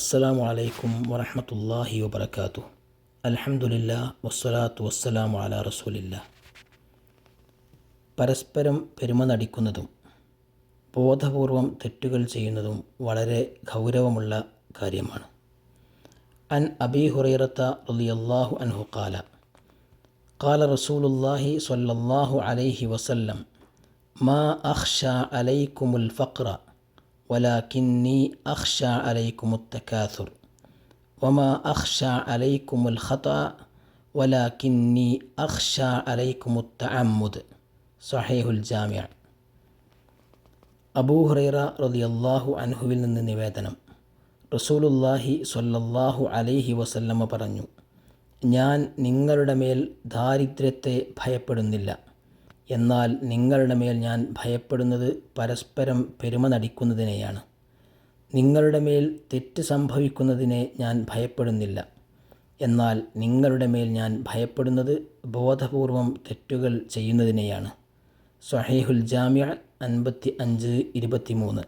അസ്സലാമു അലൈക്കും വറഹമത്തല്ലാഹി വബർക്കാത്തു അൽഹംദുലില്ലാ വസ്സലാത്തു വസ്സലാമു അലാ റസൂലില്ല പരസ്പരം പെരുമ നടിക്കുന്നതും ബോധപൂർവം തെറ്റുകൾ ചെയ്യുന്നതും വളരെ ഗൗരവമുള്ള കാര്യമാണ്. അൻ അബി ഹുറൈറത്ത റളിയല്ലാഹു അൻഹു ഖാല ഖാല റസൂലുല്ലാഹി സ്വല്ലല്ലാഹു അലൈഹി വസല്ലം മാ അഖ്ഷ അലൈക്കുമുൽ ഫഖ്റ വലാക്കിന്നി عليكم التكاثر وما അഖ്ഷ عليكم ഖത ولكني അഖ്ഷ عليكم التعمد صحيح الجامع അബൂ ഹുറൈറ റളിയല്ലാഹു അൻഹുവിൽ നിന്ന് നിവേദനം. റസൂലുല്ലാഹി സ്വല്ലല്ലാഹു അലൈഹി വസല്ലമ പറഞ്ഞു ഞാൻ നിങ്ങളുടെ മേൽ ദാരിദ്ര്യത്തെ ഭയപ്പെടുന്നില്ല. എന്നാൽ നിങ്ങളുടെ മേൽ ഞാൻ ഭയപ്പെടുന്നത് പരസ്പരം പെരുമ നടിക്കുന്നതിനെയാണ്. നിങ്ങളുടെ മേൽ തെറ്റ് സംഭവിക്കുന്നതിനെ ഞാൻ ഭയപ്പെടുന്നില്ല. എന്നാൽ നിങ്ങളുടെ മേൽ ഞാൻ ഭയപ്പെടുന്നത് ബോധപൂർവം തെറ്റുകൾ ചെയ്യുന്നതിനെയാണ്. സഹീഹുൽ ജാമ്യ അൻപത്തി അഞ്ച് ഇരുപത്തി മൂന്ന്